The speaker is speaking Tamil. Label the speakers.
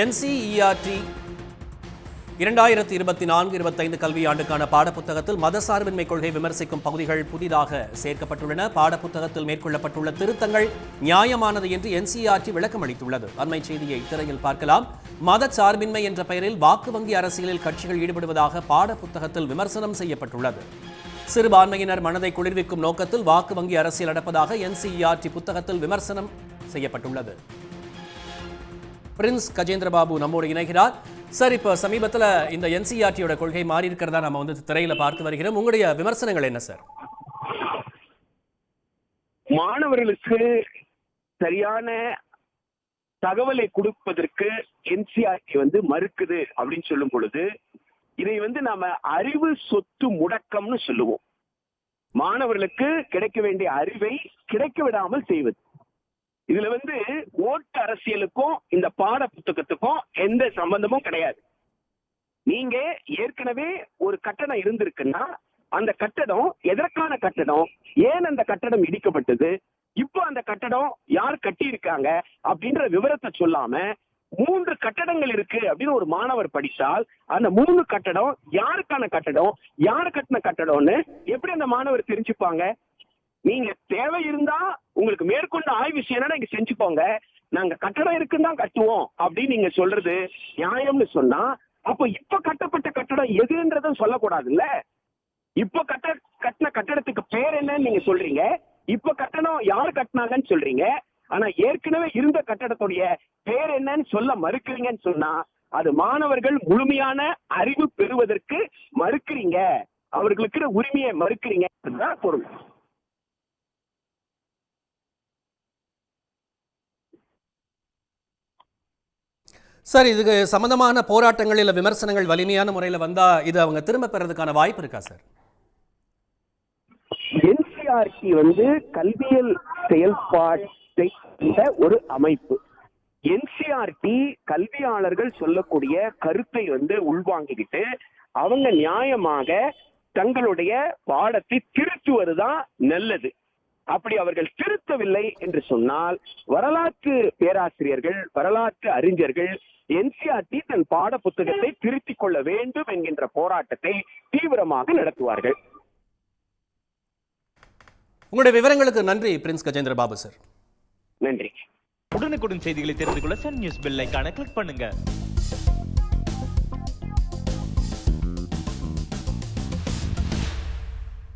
Speaker 1: என்சிஇஆர்டி இரண்டாயிரத்தி இருபத்தி நான்கு இருபத்தைந்து கல்வியாண்டுக்கான பாடப்புத்தகத்தில் மதசார்பின்மை கொள்கை விமர்சிக்கும் பகுதிகள் புதிதாக சேர்க்கப்பட்டுள்ளன. பாடப்புத்தகத்தில் மேற்கொள்ளப்பட்டுள்ள திருத்தங்கள் நியாயமானது என்று என்சிஆர்டி விளக்கம் அளித்துள்ளது. அண்மை செய்தியை திரையில் பார்க்கலாம். மதச்சார்பின்மை என்ற பெயரில் வாக்கு வங்கி அரசியலில் கட்சிகள் ஈடுபடுவதாக பாடப்புத்தகத்தில் விமர்சனம் செய்யப்பட்டுள்ளது. சிறுபான்மையினர் மனதை குளிர்விக்கும் நோக்கத்தில் வாக்கு வங்கி அரசியல் நடப்பதாக என்சிஇஆர்டி புத்தகத்தில் விமர்சனம் செய்யப்பட்டுள்ளது. பிரின்ஸ் கஜேந்திரபாபு நம்மோடு இணைகிறார். சார் இப்போ சமீபத்தில் இந்த என்சிஆர்டியோட கொள்கை மாறி இருக்கிறதா நம்ம வந்து திரையில பார்த்து வருகிறோம். உங்களுடைய விமர்சனங்கள் என்ன சார்?
Speaker 2: மாணவர்களுக்கு சரியான தகவலை கொடுப்பதற்கு என்சிஆர்டி வந்து மறுக்குது அப்படின்னு சொல்லும் பொழுது இதை வந்து நாம அறிவு சொத்து முடக்கம்னு சொல்லுவோம். மாணவர்களுக்கு கிடைக்க வேண்டிய அறிவை கிடைக்க விடாமல் செய்வது. இதுல வந்து ஓட்டு அரசியலுக்கும் இந்த பாட புத்தகத்துக்கும் எந்த சம்பந்தமும் கிடையாது. நீங்க ஏற்கனவே ஒரு கட்டணம் இருந்திருக்குன்னா அந்த கட்டடம் எதற்கான கட்டடம் ஏன் அந்த கட்டடம் இடிக்கப்பட்டது இப்போ அந்த கட்டடம் யார் கட்டி இருக்காங்க அப்படின்ற விவரத்தை சொல்லாம மூன்று கட்டடங்கள் இருக்கு அப்படின்னு ஒரு மாணவர் படித்தால் அந்த மூணு கட்டடம் யாருக்கான கட்டடம் யார் கட்டின கட்டடம்னு எப்படி அந்த மாணவர் தெரிஞ்சுப்பாங்க? நீங்க தேவை இருந்தா உங்களுக்கு மேற்கொண்டு ஆய்வு செய்யணும்னா நீங்க செஞ்சுக்கோங்க. நாங்க கட்டடம் இருக்குன்னு தான் கட்டுவோம் அப்படின்னு நீங்க சொல்றது நியாயம்னு சொன்னா அப்ப இப்ப கட்டப்பட்ட கட்டடம் எதுன்றத சொல்லக்கூடாதுல்ல? இப்ப கட்ட கட்டின கட்டடத்துக்கு பேர் என்னன்னு நீங்க சொல்றீங்க. இப்ப கட்டணம் யார் கட்டினாங்கன்னு சொல்றீங்க. ஆனா ஏற்கனவே இருந்த கட்டடத்துடைய பேர் என்னன்னு சொல்ல மறுக்கிறீங்கன்னு சொன்னா அது மாணவர்கள் முழுமையான அறிவு பெறுவதற்கு மறுக்கிறீங்க. அவர்களுக்கு உரிமையை மறுக்கிறீங்க பொருள்.
Speaker 1: சார் இதுக்கு சம்பந்தமான போராட்டங்கள் இல்ல விமர்சனங்கள் வலிமையான முறையில் வந்தா இது அவங்க திரும்ப பெறதுக்கான வாய்ப்பு இருக்கா சார்?
Speaker 2: என்சிஆர்டி வந்து கல்வியல் செயல்பாட்டை கொண்ட ஒரு அமைப்பு. என்சிஆர்டி கல்வியாளர்கள் சொல்லக்கூடிய கருத்தை வந்து உள்வாங்கிக்கிட்டு அவங்க நியாயமாக தங்களுடைய பாடத்தை திருத்துவதுதான் நல்லது. அப்படி அவர்கள் திருத்தவில்லை என்று சொன்னால் வரலாற்று பேராசிரியர்கள் வரலாற்று அறிஞர்கள் என்சிஆர்டி தன் பாட புத்தகத்தை திருத்திக் கொள்ள வேண்டும் என்கின்ற போராட்டத்தை தீவிரமாக நடத்துவார்கள்.
Speaker 1: உங்களுடைய விவரங்களுக்கு நன்றி பிரின்ஸ் கஜேந்திரபாபு சார்.
Speaker 2: நன்றி.
Speaker 3: உடனுக்குடன் செய்திகளை தெரிந்து கொள்ள சன் நியூஸ் பெல் ஐகானை கிளிக் பண்ணுங்க.